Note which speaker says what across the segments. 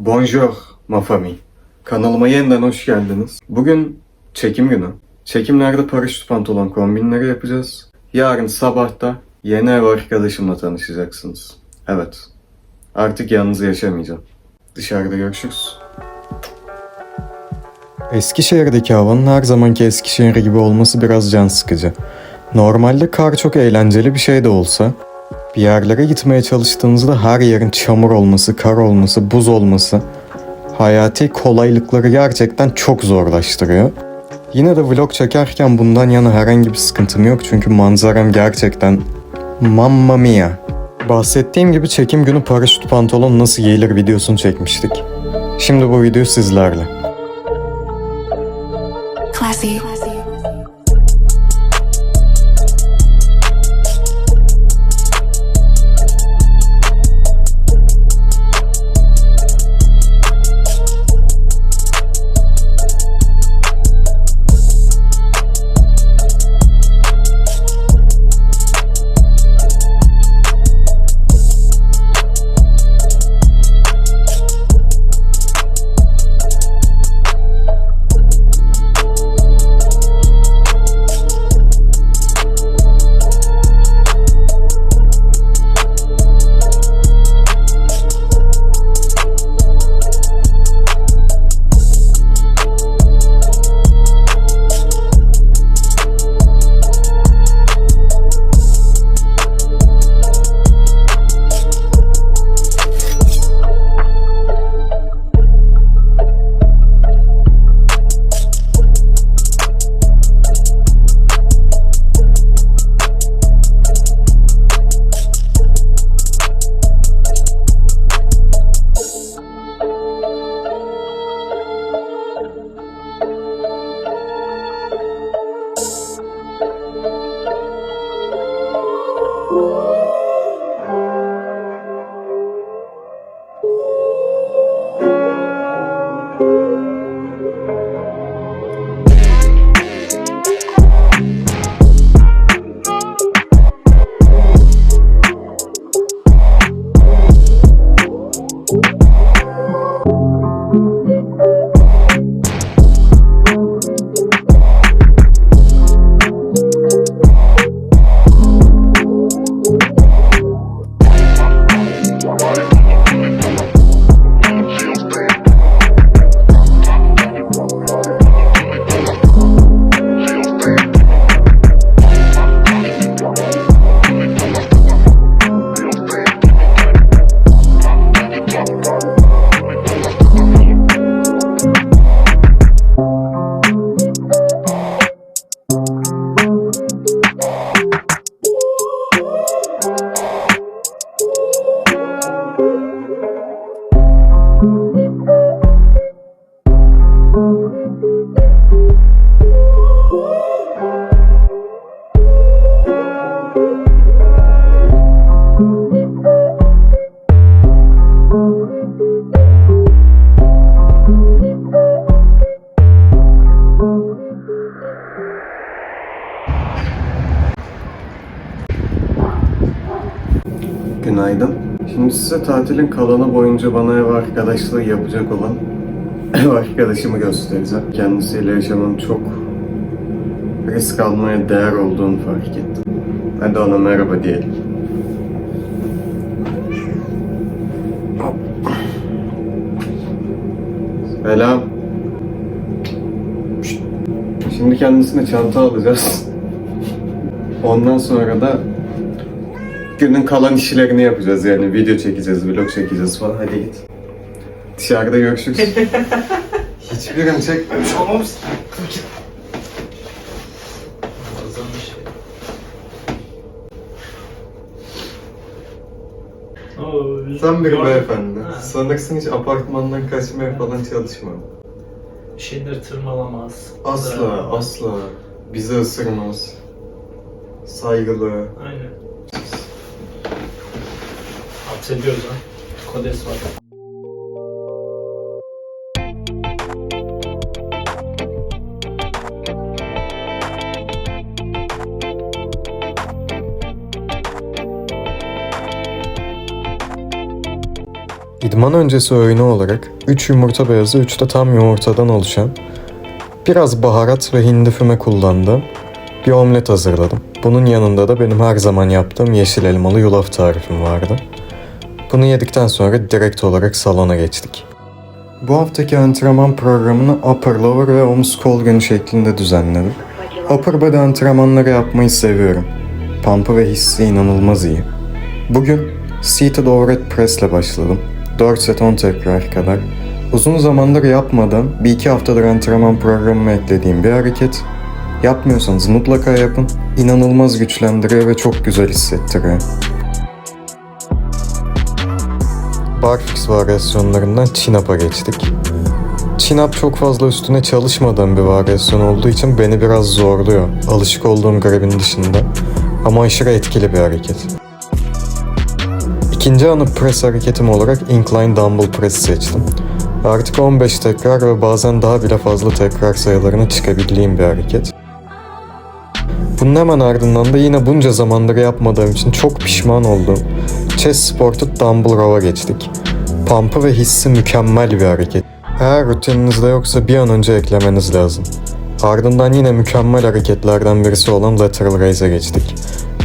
Speaker 1: Bonjour, ma famille. Kanalıma yeniden hoş geldiniz. Bugün çekim günü. Çekimlerde paraşüt pantolon kombinleri yapacağız. Yarın sabah da yeni ev arkadaşımla tanışacaksınız. Evet, artık yalnız yaşamayacağım. Dışarıda görüşürüz. Eskişehir'deki havanın her zamanki Eskişehir gibi olması biraz can sıkıcı. Normalde kar çok eğlenceli bir şey de olsa, bir yerlere gitmeye çalıştığınızda her yerin çamur olması, kar olması, buz olması hayati kolaylıkları gerçekten çok zorlaştırıyor. Yine de vlog çekerken bundan yana herhangi bir sıkıntım yok çünkü manzaram gerçekten mamma mia. Bahsettiğim gibi çekim günü paraşüt pantolon nasıl giyilir videosunu çekmiştik. Şimdi bu video sizlerle.
Speaker 2: Classy.
Speaker 1: Música Günaydın. Şimdi size tatilin kalanı boyunca bana ev arkadaşlığı yapacak olan ev arkadaşımı göstereceğim. Kendisiyle yaşamın çok risk almaya değer olduğunu fark ettim. Hadi ona merhaba diyelim. Selam. Şimdi kendisine çanta alacağız. Ondan sonra da günün kalan işlerini yapacağız yani video çekeceğiz, vlog çekeceğiz falan. Hadi git. Dışarıda görüşürüz. Hiçbirini çekmemiş olmam. Sen bir beyefendi.
Speaker 3: Ha.
Speaker 1: Sanırsın hiç apartmandan kaçmaya falan çalışmam.
Speaker 3: Bir şeyleri tırmalamaz.
Speaker 1: Asla, asla. Bizi ısırmaz. Saygılı.
Speaker 3: Aynen. Hapsediyoruz ha. Kodes var.
Speaker 1: İdman öncesi öğünü olarak 3 yumurta beyazı 3 de tam yumurtadan oluşan biraz baharat ve hindi füme kullandığım bir omlet hazırladım. Bunun yanında da benim her zaman yaptığım yeşil elmalı yulaf tarifim vardı. Bunu yedikten sonra direkt olarak salona geçtik. Bu haftaki antrenman programını upper lower ve omuz kol günü şeklinde düzenledim. Upper body antrenmanları yapmayı seviyorum. Pump'ı ve hissi inanılmaz iyi. Bugün seated overhead press ile başladım. 4 set 10 tekrar kadar. Uzun zamandır yapmadan bir iki haftadır antrenman programıma eklediğim bir hareket. Yapmıyorsanız mutlaka yapın. İnanılmaz güçlendiriyor ve çok güzel hissettiriyor. Barfix varyasyonlarından chin-up'a geçtik. Chin-up çok fazla üstüne çalışmadığım bir varyasyon olduğu için beni biraz zorluyor. Alışık olduğum grabin dışında. Ama aşırı etkili bir hareket. İkinci anı press hareketim olarak incline dumbbell press seçtim. Artık 15 tekrar ve bazen daha bile fazla tekrar sayılarına çıkabildiğim bir hareket. Bunun hemen ardından da yine bunca zamandır yapmadığım için çok pişman olduğum chest sportu dumbbell row'a geçtik. Pump'ı ve hissi mükemmel bir hareket. Eğer rutininizde yoksa bir an önce eklemeniz lazım. Ardından yine mükemmel hareketlerden birisi olan lateral raise'e geçtik.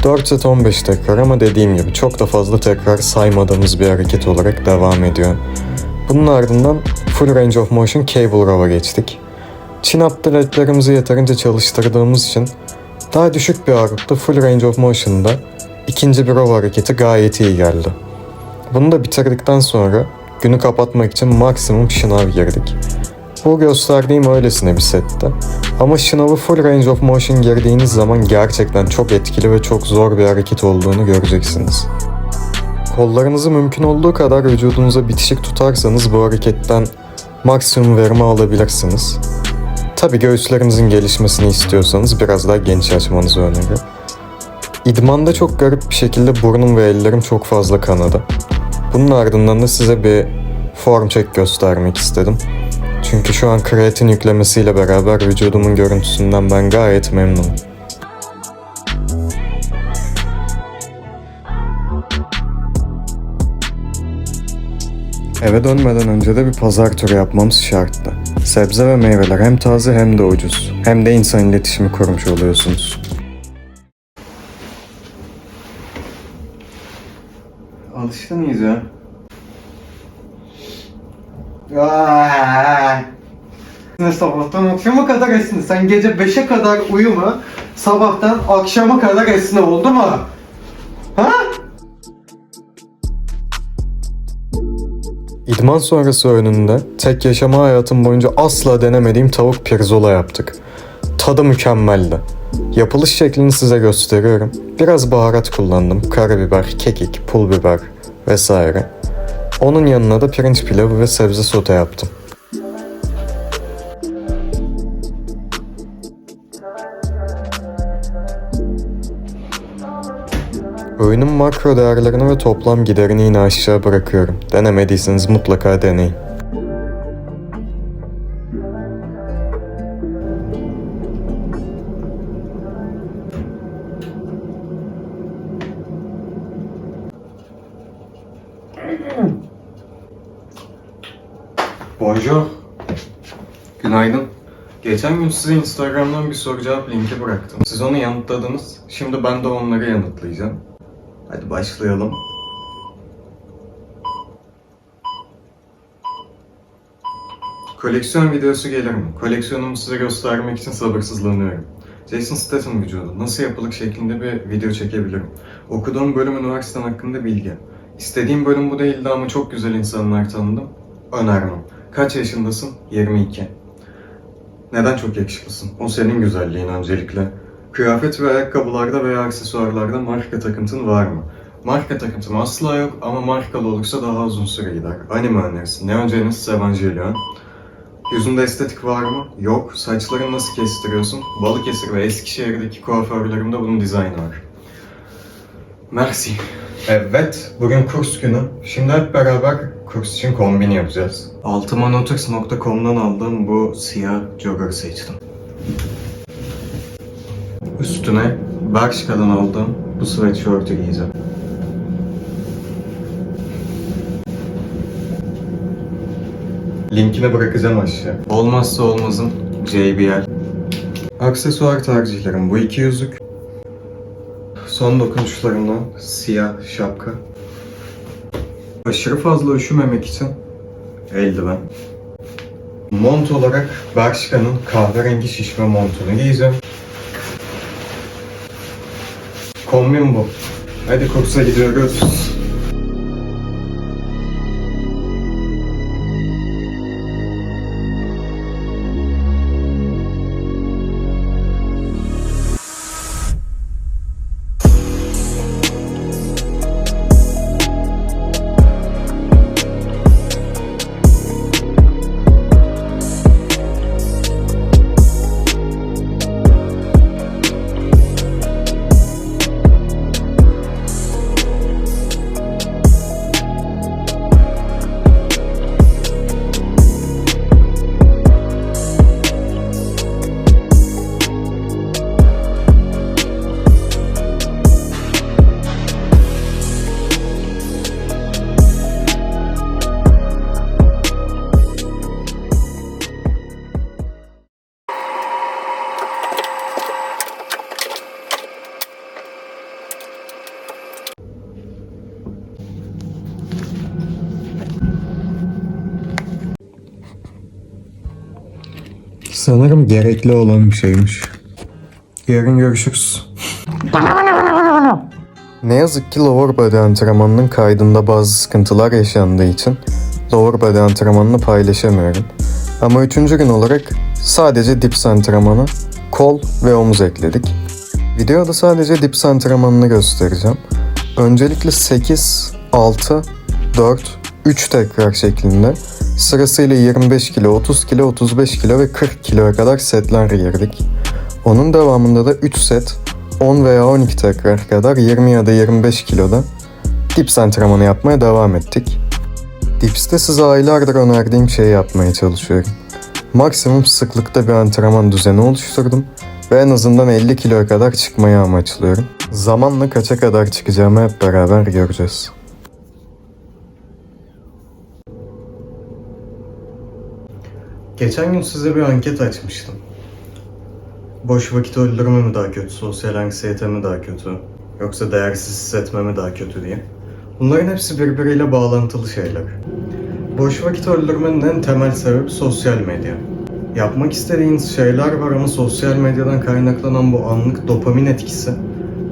Speaker 1: 4 set 15 tekrar ama dediğim gibi çok da fazla tekrar saymadığımız bir hareket olarak devam ediyor. Bunun ardından full range of motion cable row'a geçtik. Chin-up ledlerimizi yeterince çalıştırdığımız için daha düşük bir ağırlıkta full range of motion'da ikinci bir row hareketi gayet iyi geldi. Bunu da bitirdikten sonra günü kapatmak için maksimum şınav girdik. Bu gösterdiğim öylesine bir setti. Ama şınavı full range of motion girdiğiniz zaman gerçekten çok etkili ve çok zor bir hareket olduğunu göreceksiniz. Kollarınızı mümkün olduğu kadar vücudunuza bitişik tutarsanız bu hareketten maksimum verimi alabilirsiniz. Tabi göğüslerinizin gelişmesini istiyorsanız biraz daha geniş açmanızı öneririm. İdmanda çok garip bir şekilde burnum ve ellerim çok fazla kanadı. Bunun ardından da size bir form check göstermek istedim. Çünkü şu an kreatin yüklemesiyle beraber vücudumun görüntüsünden ben gayet memnunum. Eve dönmeden önce de bir pazar turu yapmamız şarttı. Sebze ve meyveler hem taze hem de ucuz. Hem de insan iletişimi kurmuş oluyorsunuz. Alıştın iyice.
Speaker 2: Ne sabahtan akşama kadar esne. Sen gece 5'e kadar uyuma. Sabahtan akşama kadar esne oldu mu? Ha?
Speaker 1: İdman sonrası önünde tek yaşama hayatım boyunca asla denemediğim tavuk pirzola yaptık. Tadı mükemmeldi. Yapılış şeklini size gösteriyorum. Biraz baharat kullandım. Karabiber, kekik, pul biber vesaire. Onun yanına da pirinç pilavı ve sebze sote yaptım. Öğünün makro değerlerini ve toplam giderini yine aşağı bırakıyorum. Denemediyseniz mutlaka deneyin. Bonjour. Günaydın. Geçen gün size Instagram'dan bir soru cevap linki bıraktım. Siz onu yanıtladınız. Şimdi ben de onları yanıtlayacağım. Hadi başlayalım. Koleksiyon videosu gelir mi? Koleksiyonumu size göstermek için sabırsızlanıyorum. Jason Statham vücudu nasıl yapılır şeklinde bir video çekebilirim. Okuduğum bölüm üniversitem hakkında bilgi. İstediğim bölüm bu değildi ama çok güzel insanlar tanıdım. Önermem. Kaç yaşındasın? 22. Neden çok yakışıklısın? O senin güzelliğin öncelikle. Kıyafet ve ayakkabılarda veya aksesuarlarda marka takıntın var mı? Marka takıntım asla yok ama markalı olursa daha uzun süre gider. Anime önerisi. Neon Genesis Evangelion. Yüzünde estetik var mı? Yok. Saçlarını nasıl kestiriyorsun? Balıkesir ve Eskişehir'deki kuaförlerimde bunun dizaynı var. Merci. Evet, bugün kurs günü. Şimdi hep beraber kurs için kombin yapacağız. Altımanotix.com'dan aldığım bu siyah jogger seçtim. Üstüne Bershka'dan aldığım bu sweatshirt'ü giyeceğim. Linkini bırakacağım aşağı. Olmazsa olmazım JBL. Aksesuar tercihlerim bu iki yüzük. Son dokunuşlarımla siyah şapka. Aşırı fazla üşümemek için eldiven. Mont olarak Bershka'nın kahverengi şişme montunu giyeceğim. Kombin bu. Hadi kursa gidiyoruz. Sanırım gerekli olan bir şeymiş. Yarın görüşürüz. Ne yazık ki lower body antrenmanının kaydında bazı sıkıntılar yaşandığı için lower body antrenmanını paylaşamıyorum. Ama üçüncü gün olarak sadece dips antrenmanı, kol ve omuz ekledik. Videoda sadece dips antrenmanını göstereceğim. Öncelikle 8, 6, 4, 3 tekrar şeklinde sırasıyla 25 kilo, 30 kilo, 35 kilo ve 40 kiloya kadar setler girdik. Onun devamında da 3 set 10 veya 12 tekrar kadar 20 ya da 25 kiloda dips antrenmanı yapmaya devam ettik. Dips'te size aylardır önerdiğim şeyi yapmaya çalışıyorum. Maksimum sıklıkta bir antrenman düzeni oluşturdum ve en azından 50 kiloya kadar çıkmayı amaçlıyorum. Zamanla kaça kadar çıkacağımı hep beraber göreceğiz. Geçen gün size bir anket açmıştım. Boş vakit öldürme mi daha kötü, sosyal anksiyete mi daha kötü, yoksa değersiz hissetme mi daha kötü diye. Bunların hepsi birbiriyle bağlantılı şeyler. Boş vakit öldürmenin en temel sebebi sosyal medya. Yapmak istediğiniz şeyler var ama sosyal medyadan kaynaklanan bu anlık dopamin etkisi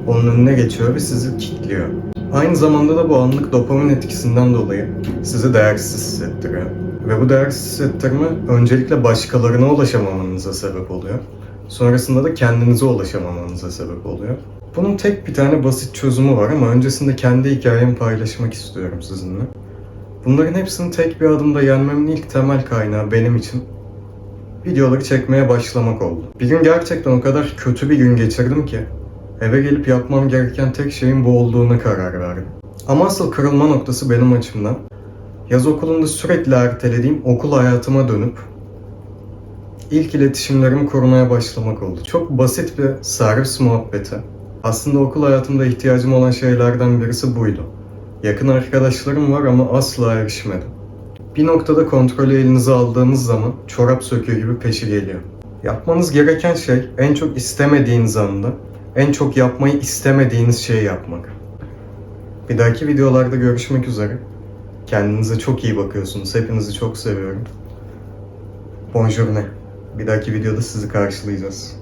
Speaker 1: onun önüne geçiyor ve sizi kilitliyor. Aynı zamanda da bu anlık dopamin etkisinden dolayı sizi değersiz hissettiriyor. Ve bu değersiz hissettirme öncelikle başkalarına ulaşamamanıza sebep oluyor. Sonrasında da kendinize ulaşamamanıza sebep oluyor. Bunun tek bir tane basit çözümü var ama öncesinde kendi hikayemi paylaşmak istiyorum sizinle. Bunların hepsini tek bir adımda yenmemin ilk temel kaynağı benim için videoları çekmeye başlamak oldu. Bir gün gerçekten o kadar kötü bir gün geçirdim ki eve gelip yapmam gereken tek şeyin bu olduğuna karar verdim. Ama asıl kırılma noktası benim açımdan yaz okulunda sürekli ertelediğim okul hayatıma dönüp ilk iletişimlerimi kurmaya başlamak oldu. Çok basit bir servis muhabbeti. Aslında okul hayatımda ihtiyacım olan şeylerden birisi buydu. Yakın arkadaşlarım var ama asla erişmedim. Bir noktada kontrolü elinize aldığınız zaman çorap söküğü gibi peşi geliyor. Yapmanız gereken şey en çok istemediğiniz anda en çok yapmayı istemediğiniz şeyi yapmak. Bir dahaki videolarda görüşmek üzere. Kendinize çok iyi bakıyorsunuz. Hepinizi çok seviyorum. Bonjour. Bir dahaki videoda sizi karşılayacağız.